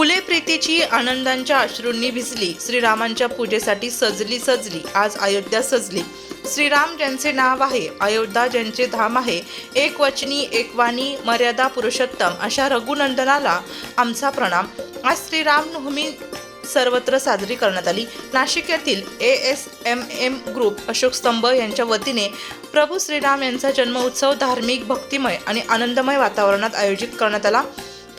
फुले प्रीतीची आनंदांच्या अश्रूंनी भिजली श्रीरामांच्या पूजेसाठी सजली सजली आज अयोध्या सजली. श्रीराम ज्यांचे नाव आहे अयोध्या ज्यांचे धाम आहे एक वचनी एक वाणी मर्यादा पुरुषोत्तम अशा रघुनंदनाला आमचा प्रणाम. आज श्रीरामनवमी सर्वत्र साजरी करण्यात आली. नाशिक येथील A S M M group Ashok Stambh यांच्या वतीने प्रभू श्रीराम यांचा जन्मोत्सव धार्मिक भक्तिमय आणि आनंदमय वातावरणात आयोजित करण्यात आला.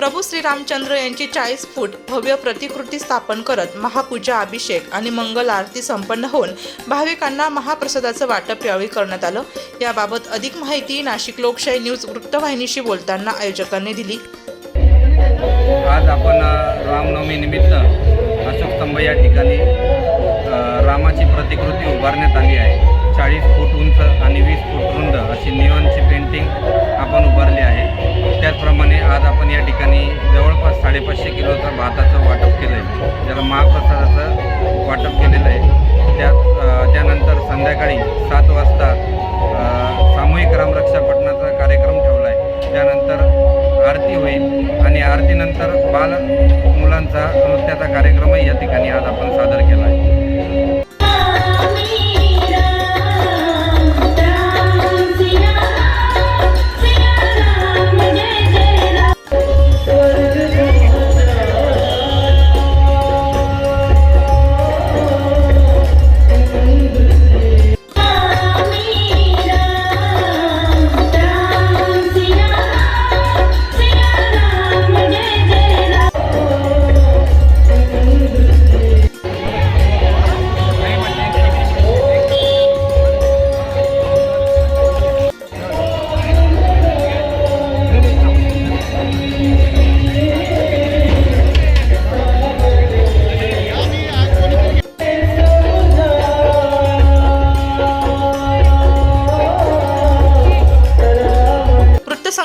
प्रभू श्रीरामचंद्र यांची चाळीस फूट भव्य प्रतिकृती स्थापन करत महापूजा अभिषेक आणि मंगल आरती संपन्न होऊन भाविकांना महाप्रसादाचं वाटप यावेळी करण्यात आलं. याबाबत अधिक माहिती नाशिक लोकशाही न्यूज वृत्तवाहिनीशी बोलताना आयोजकांनी दिली. आज आपण रामनवमी निमित्त अशोक स्तंभ या ठिकाणी रामाची प्रतिकृती उभारण्यात आली आहे. चाळीस फूट उंच आणि वीस फूट रुंद अशी आज आपण या ठिकाणी जवळपास साडेपाचशे किलोचा भाताचं वाटप केलं आहे ज्याला महाप्रसादाचं वाटप केलेलं आहे. त्यात त्यानंतर संध्याकाळी सात वाजता सामूहिक रामरक्षा पठणाचा कार्यक्रम ठेवला आहे त्यानंतर आरती होईल आणि आरतीनंतर बाल मुलांचा नृत्याचा कार्यक्रमही या ठिकाणी आज आपण सादर केला आहे